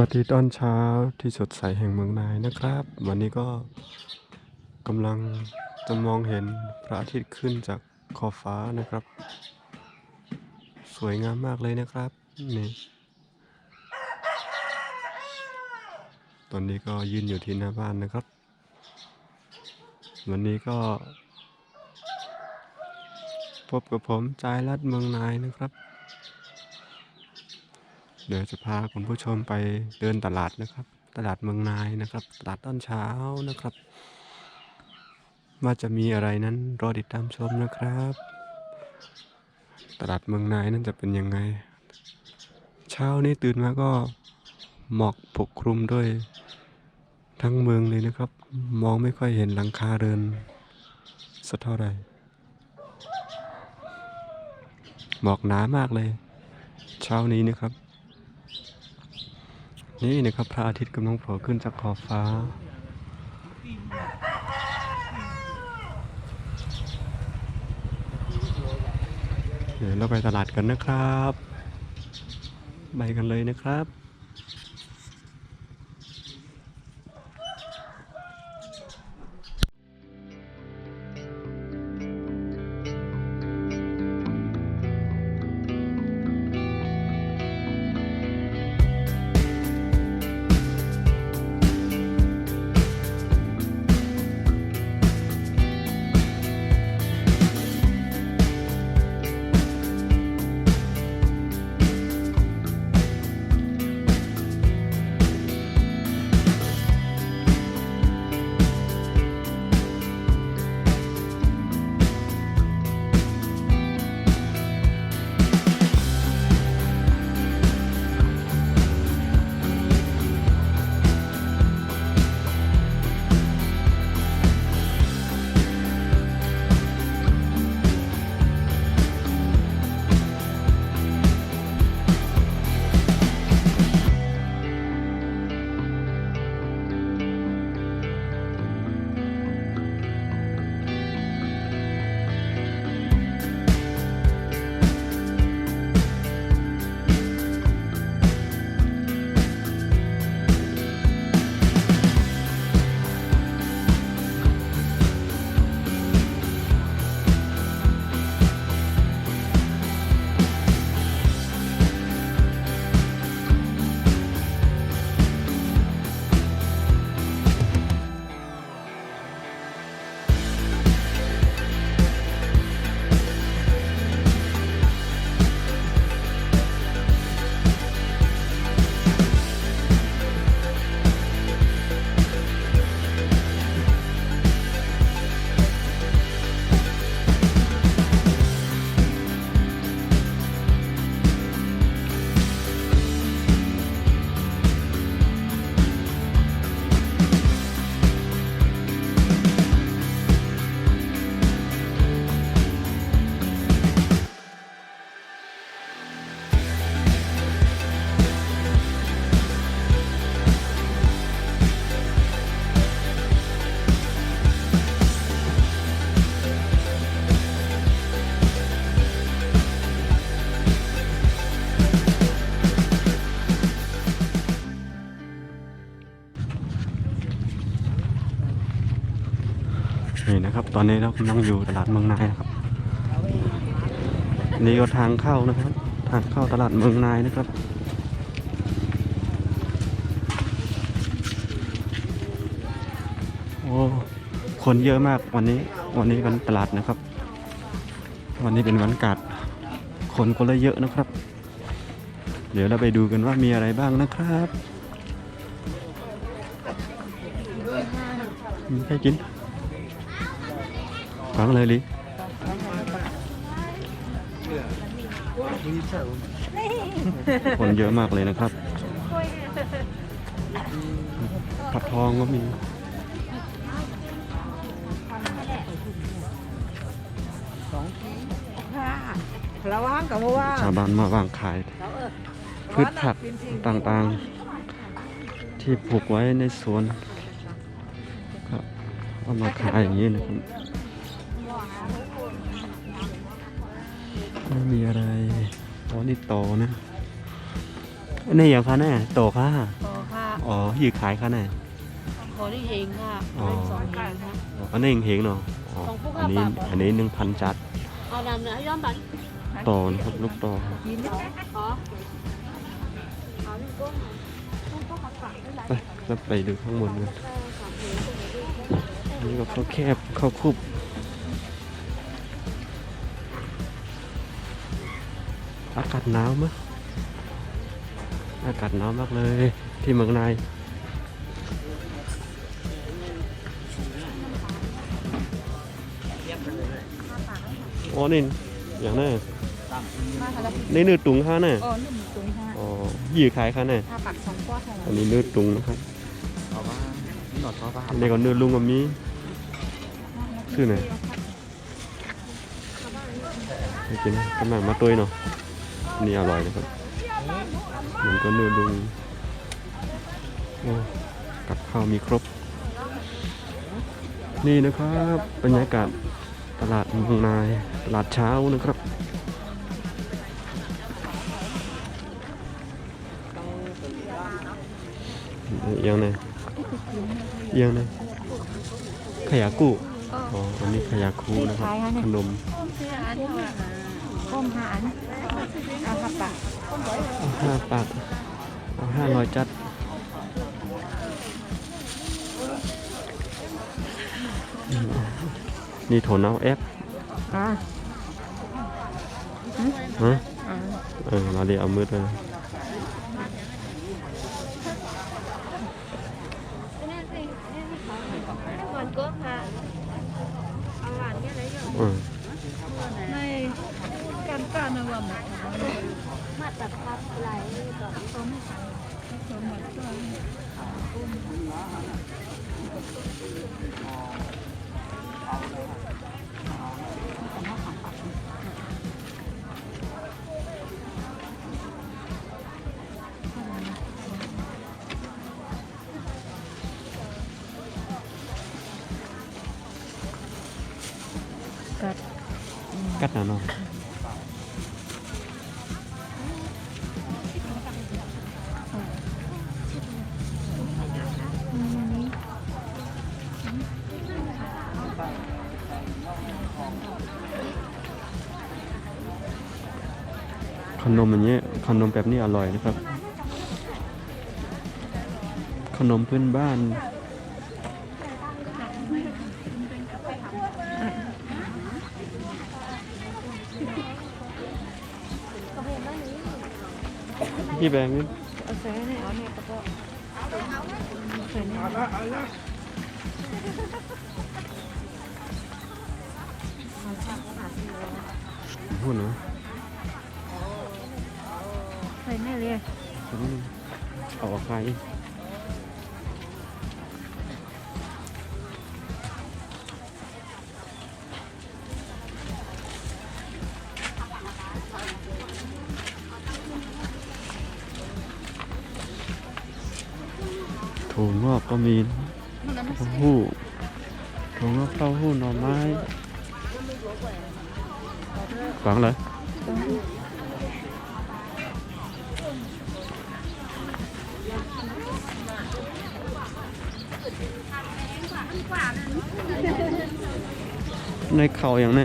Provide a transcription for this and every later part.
วัสดีตอนเช้าที่สดใสแห่งเมืองนายนะครับ วันนี้ก็กำลังจะมองเห็นพระอาทิตย์ขึ้นจากขอบฟ้านะครับ สวยงามมากเลยนะครับนี่ตอนนี้ก็ยืนอยู่ที่หน้าบ้านนะครับ วันนี้ก็ พบกับผมจายรัดเมืองนายนะครับ เดี๋ยวจะพาคุณผู้ชมไปเดินตลาดนะครับ ตลาดเมืองนายนะครับ ตลาดตอนเช้านะครับ ว่าจะมีอะไรนั้นรอติดตามชมนะครับ ตลาดเมืองนายนั้นจะเป็นยังไง เช้านี้ตื่นมาก็หมอกปกคลุมด้วย ทั้งเมืองเลยนะครับ มองไม่ค่อยเห็นหลังคาเรือนสักเท่าไหร่หมอกหนามากเลย เช้านี้นะครับ นี่นะครับพระอาทิตย์กำลังโผล่ขึ้นจากขอบฟ้า เดี๋ยวเราไปตลาดกันนะครับ ไปกันเลยนะครับ อนนี้เรากำลังอยู่ตลาดเมืองนายนะครับนี่ก็ทางเข้านะครับ ทางเข้าตลาดเมืองนายนะครับโอ้คนเยอะมากวันนี้ วันนี้วันตลาดนะครับ วันนี้เป็นวันกาดคนก็เลยเยอะนะครับ เดี๋ยวเราไปดูกันว่ามีอะไรบ้างนะครับมีใครกิน ฟังเลยลิคนเยอะมากเลยนะครับ ผัดทองก็มีค่ะระวังกับว่าชาวบ้านมาวางขาย พืชผักต่างๆ ที่ปลูกไว้ในสวนก็เอามาขายอย่างนี้นะครับ ไม่มีอะไรอ๋อนี่ต่อนะอันนี้อย่างคะแน่โตค่ะโตค่ะอ๋ออยู่ขายค่ะแน่โคที่เฮงค่ะอ๋อสองเฮงค่ะอ๋ออันนี้เฮงๆเนาะอ๋อของผู้อัค้านนี้ปากอันนี้หนึ่งพันจัดเอาดำเนื้อย่อมบันโตนะครับลูกโตยินดีอ๋อเอาลูกก้มลูกก้มปักปักด้วยไปแล้วไปดูข้างบนกันอันนี้ก็ข้าวแคบข้าวคุบ อากาศหนาวมั้ยอากาศหนาวมากเลยที่เมืองนายอ๋อนี่อย่างนั้นมาค่ะแล้วนี่เนื้อตุงค่ะน่ะอ๋อหนึ่งตรงค่ะอ๋อยี่ขายค่ะน่ะถ้าปักสองก้อนเท่าอันั้นนนี้เนื้อตุงนะครับเอาว่านี่หนอดเขาป่ะอันนี้ก็เนื้อลุงกับมีชื่อไหนไปกินกำลังมาตุยเนาะอั นนี่อร่อยนะครับมันก็เนื้อลุงโอ้กับข้าวมีครบ นี่นะครับบรรยากาศตลาดเมืองนายตลาดเช้านะครับเอียงเลยเอียงเลยขยะกู้อ๋ออันนี้ขยะคูนะครับขนมก้มหาอัน เอาค่ะปักเอาห้าปากเอาห้าร้อยจัดนี่โถนเอาแอปอ่าฮะอ่าเออมาเดี๋ยวเอามือเลยก่อนก็ค่ะเอาหวานแค่ไหนอยู่เออในการการนะว่าหมดมาตัดพับก่อนสมหมดกัดหนาเนาะ มอย่างเงี้ยขนมแบบนี้อร่อยนะครับ ขนมพื้นบ้านพี่แบงค์นี่เอาใส่ในเอาในกระเป๋าใส่ในพูดนะ ใส่ในเลยตัวนี้เอาออกขายถั่วงอกก็มีเต้าหู้ถั่วงอกเต้าหู้หน่อไม้ฝังเลย ในเขาอย่างแนี้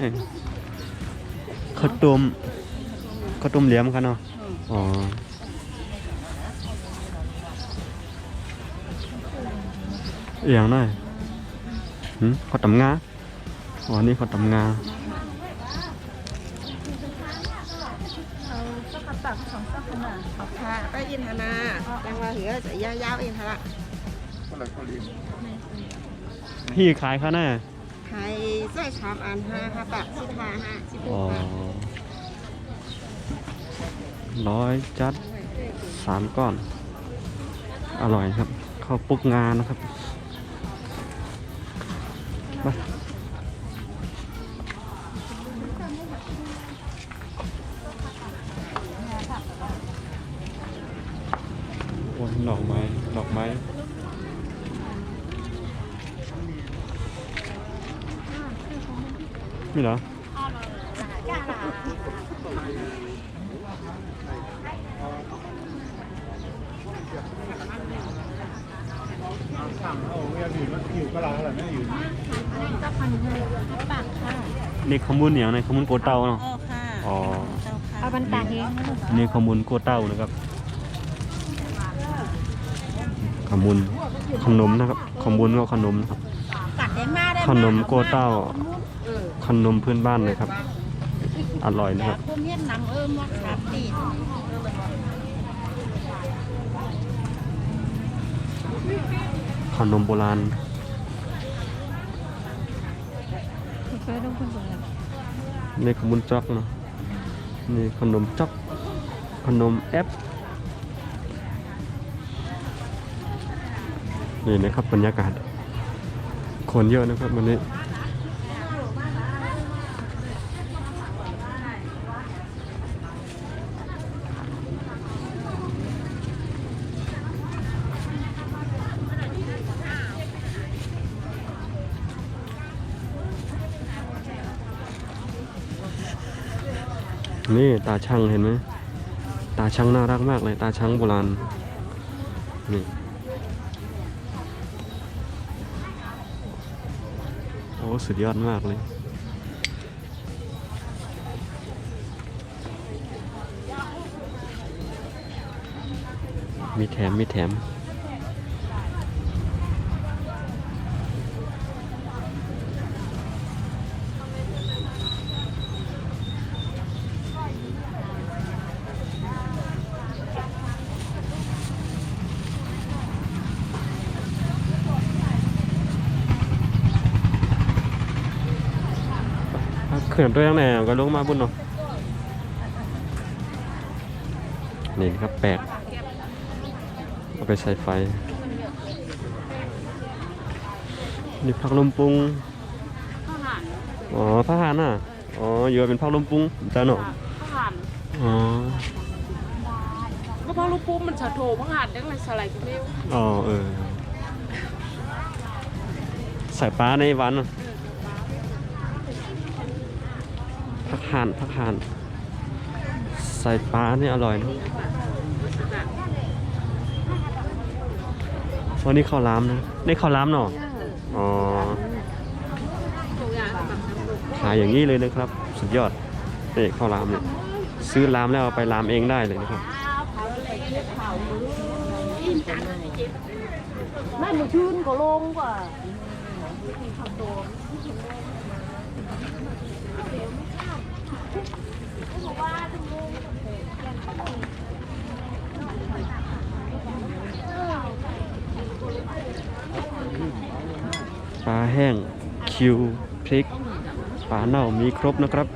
ข้าวต้มข้าวต้มเหลี่ยมกันเนาะอ๋ออหย่างนั้นหืมข้าวตำงาอ๋อนี่ข้าวตำงาเอาสักกระตักสองสักขนาดเอาค่ะไปอินทนาจังว่าเหลือจะยาวๆอินทนา พี่ขายข้าวหน้าไข่ใส่ชามอันห้าค่ะแบาทสิบห้าห้าสิบหอ๋อกบาร้อยจัดสามก้อน อร่อยครับข้าวปุกงานะครับ นี่เหนี่ขมุนเหนียวในขมุนโกเต้าเนาะอ๋อเอาบรรดาเองนี่ขมุนโกเต้านะครับขมุนขนมนะครับขมุนก็ขนมขนมโกเต้า นมพื้นบ้านเลยครับ อร่อยนะครับพวกเมียนนำเอิมว่าขาดตีนขนมโบราณนี่ขนมจอกเนาะนี่ขนมจอกขนมแอปนี่นะครับบรรยากาศคนเยอะนะครับวันนี้ นี่ ตาช่างเห็นไหมตาช่างน่ารักมากเลย ตาช่างโบราณนี่โอ้สุดยอดมากเลยมีแถมมีแถม เขื่อนตัวยังไงก็ลงมาบุญเนาะนี่ครับแปลกเอาไปใส่ไฟ นี่ผักลมปรุงข้าวหันอ๋อผ้าหานอะอ๋ออยู่เป็นผักลมปุงจ้าเนาะข้าวหันอ๋อก็เพราะลูกปุ๊บมันฉะโถข้าวหันได้เลยสไลด์กินเร็วอ๋อเออใส่ปลาในวันอะผัก ห่านผักห่านใส่ปลาเนี่ยอร่อยนะวันนี้ข้าวล้ามนะนี่ข้าวล้ามเนาะอ๋อขายอย่างนี้เลยนะครับ สุดยอดนี่ข้าวล้ามเนี่ยซื้อล้ามแล้วเอาไปล้ามเองได้เลยนะครับแม่หนูชื่นก็ลงกว่า ปลาแห้ง คิว พริก ปลาเน่ามีครบนะครับ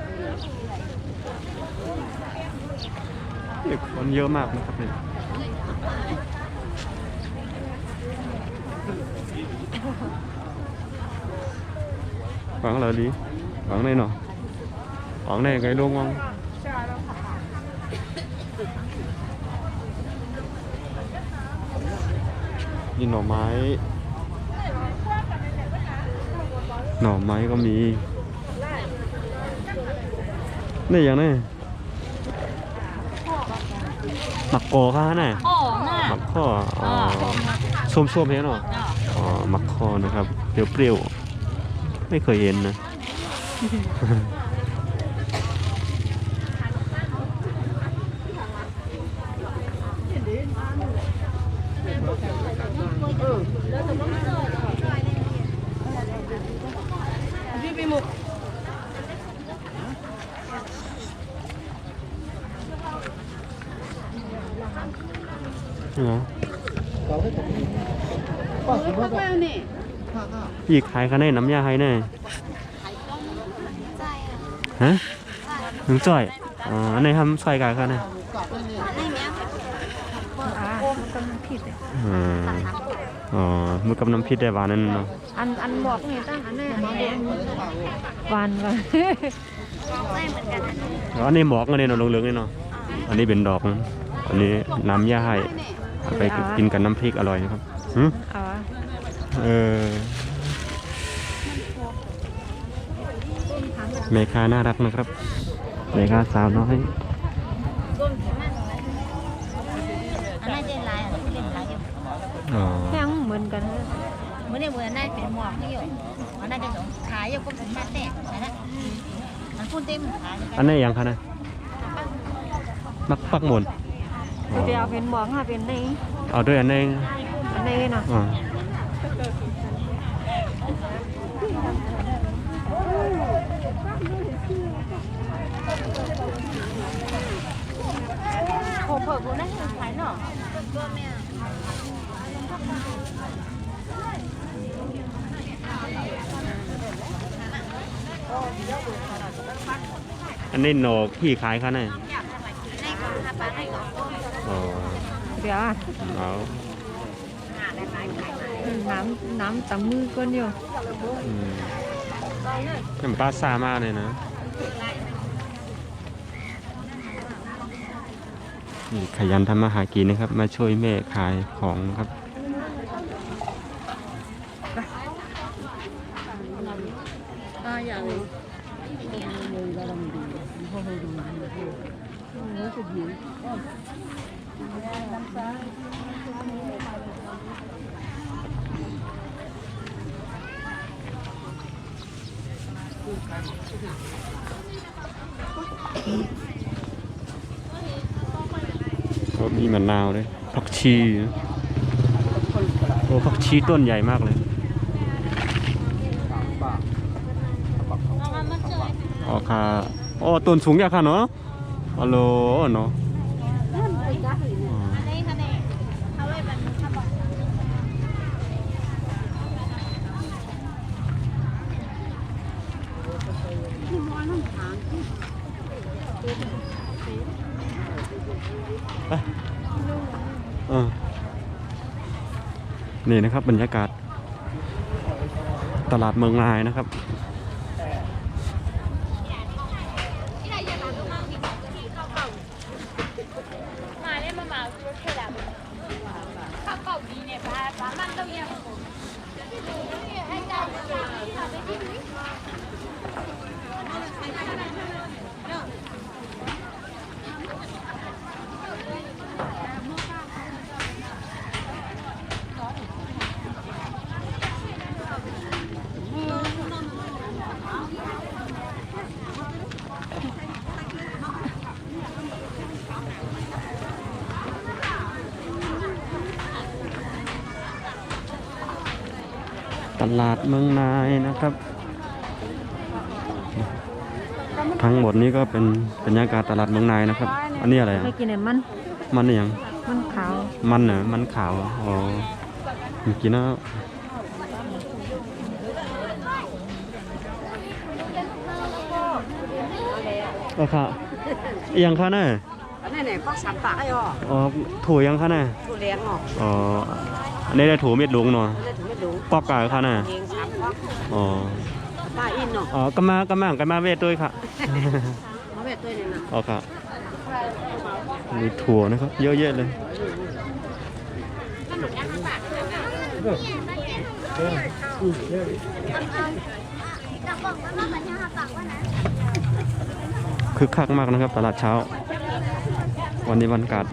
เด็กคนเยอะมากนะครับเนี่ยฝังอะไรดีฝังในเนาะ ฝังในไงลุงวังนี่หน่อไม้หน่อไม้ก็มีนี่อย่างนี้หมักโกค่ะน่ะอ๋อน่ะหมักข้ออ๋อส้มๆเนี่ยเนาะอ๋อหมักข้อนะครับเปรี้ยวๆไม่เคยเห็นนะ พี่ไปหมุก เหรอ ข้าวแป้วนี่ พี่ขายกันได้น้ำยาให้แน่ฮะหนึ่งจ้อยอ๋ออันไหนทำซอยกันกันนะอ่ามันก็มันผิดเลยอืมอ๋อมือกับน้ำพริกได้หวานนั่นเนาะอันอันบอกนี่ตั้งอันนี้อันนี้หวานก่อนแล้วอันนี้หมอกอันนี้เนาะเหลืองๆนี่เนาะอันนี้เป็นดอกนะอันนี้น้ำยาให้เอาไปกินกับน้ำพริกอร่อยนะครับหึเอาวะเอ อเมคาน่ารักนะครับเมคาสาวน้อยอันนั้นเจนไลน์อันนี้เล่นไลน์อยู่อ๋อแพงเหมือนกันเลยมื่อเนี่ยมื่อนั้นเป็นหมวกนี่อยู่อันนั้นจะสงขายอยู่ก็เป็นมัดแน่นะนะมันพูดเต็มขายอันนี้ยังคะนะมักปักหมนอ๋อเดี๋ยวเป็นหมองค่ะเป็นในเอาด้วยอันนี้อันนี้เนาะ อ่า ผมเผิกกูได้ขายเนาะอันนี้โหนกพี่ขายคะเนี่ยอ๋อเดี๋ยวอะเอาน้ำน้ำตำมือก้นอยู่อืมนี่มันป้าซ่ามากเลยนะ นี่ขยันทำมาหากินนะครับ มาช่วยแม่ขายของครับ อ่าอย่างนี้ ก็มีมะนาวเลยผักชีโอ้ผัก ชีต้นใหญ่มากเลย อ๋อค่ะ อ๋อต้นสูงอยากค่ะเนาะอ๋อโลเนาะอ๋อนี่คะแนนเขาเลยเป็นเขาบอก เออ นี่นะครับบรรยากาศ ตลาดเมืองนายนะครับ มาเนี่ยมามาคือแค่แบบข้าวเก่าดีเนี่ยป้าป้ามันต้องยังให้ได้ค่ะไม่ดีตลาด เมืองนายนะครับ ทั้งหมดนี้ก็เป็นบรรยากาศตลาดเมืองนายนะครับ อันนี้อะไรอะไม่กินเนี่ยมันมันนี่ยังมันขาว มันเหรอมันขาวอ๋อเมื่อกี้นะราคาอีหยังคะเนี่ยนี่ไหนก็สามปากไอ้อ๋ออ๋อถูยังคะเนี่ยทุเรียนอ๋ออ๋ออันนี้ได้ถูเม็ดลุงเนาะนี่ถึงไม่รู้ปอกกาคะเนี่ยเองสามก็อ๋อป้าอินเนาะอ๋อกำมากำมังกำมาเวทด้วยค่ะมาแบบตัวนี้นะอ๋อค่ะมีถั่วนะครับ เยอะแยะเลยคึกคักมากนะครับ ตลาดเช้า วันนี้วันกัด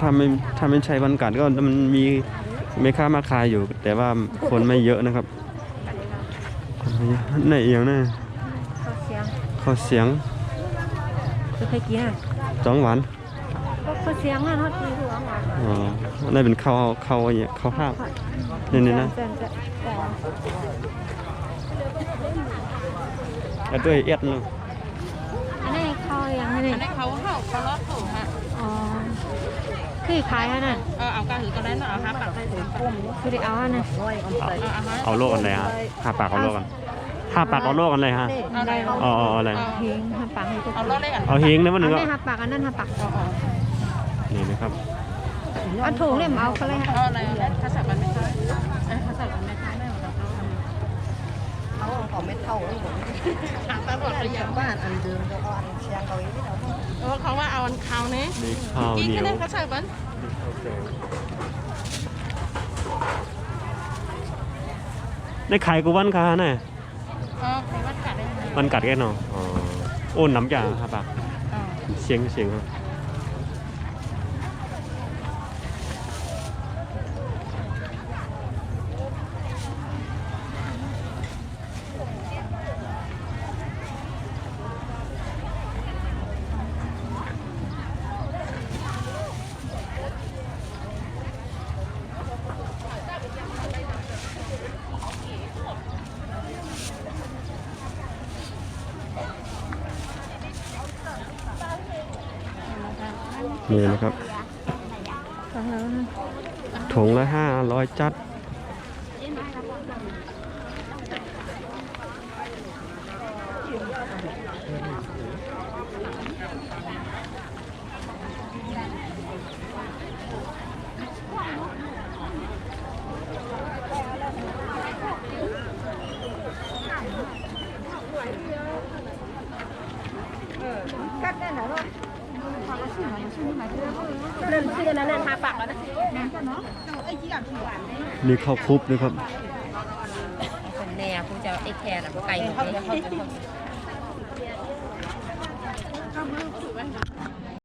ถ้าไม่ถ้าไม่ใช่วันกัดก็มันมีไม่ค้ามาขายอยู่ แต่ว่าคนไม่เยอะนะครับคน ไม่เยอะไหนเอียงนะข้าวเสียงข้าวเสียงเคยกินอะจ้องหวานก็ข้าวเสียงอะทอดทีหัวหวานอ๋อนี่เป็นข้าวข้าวอะไรเงี้ยข้าวห้าวนี่นี่นะแต่แต่แต่แล้วด้วยเอ็ดเนาะอันนี้ข้าวยังไงอันนี้เขาเข้าเขาลอดถูกฮะอ๋อคือขายฮะนั่นเออเอากระหือก็ได้เนาะเอาห้าปากได้ถึงปุ่มคือได้เอาฮะนั่นเอาโลกกันเลยฮะห้าปากเอาโลกกัน ห้าปากเอาโลกกันเลยฮะ เอาอะไรอ๋ออ๋ออะไร เฮงหันปากให้ทุกคเอานลอดได้กันเอาเฮงนะมันหนึ่งอันก็นี้หันปากอันนั้นหันปากนี่นะครับอันถุงเนี่ยเอาก็เลยฮะเอาอะไรข้าวสับมันไม่ใช่เอ้ข้าวสับมันไม่ใช่แม่ของเราเอาของเม็ดเท่าเลยผมทางตลอดระยะบ้านอันเดิมก็อันเชียงเขาอีกที่เราเออเขาว่าเอาอันเขาเนี้ยนี่ข้าวกินเหนีแค่ยวนั้นข้าวสับมันได้ขายกูวันค่ะน่ะเออใครวัดกัดได้ไหมวันกัดแกเนาะอ๋อโอ้น้ำยาห้าปากอ๋อเสียงเสียงครับ เริ่มชื่อนั้นน่ะทาปากแล้วนะนี่ข้าวคลุกนะครับเป็นแนวคุณจะไอ้แคร์น่ะไก่หมดเลย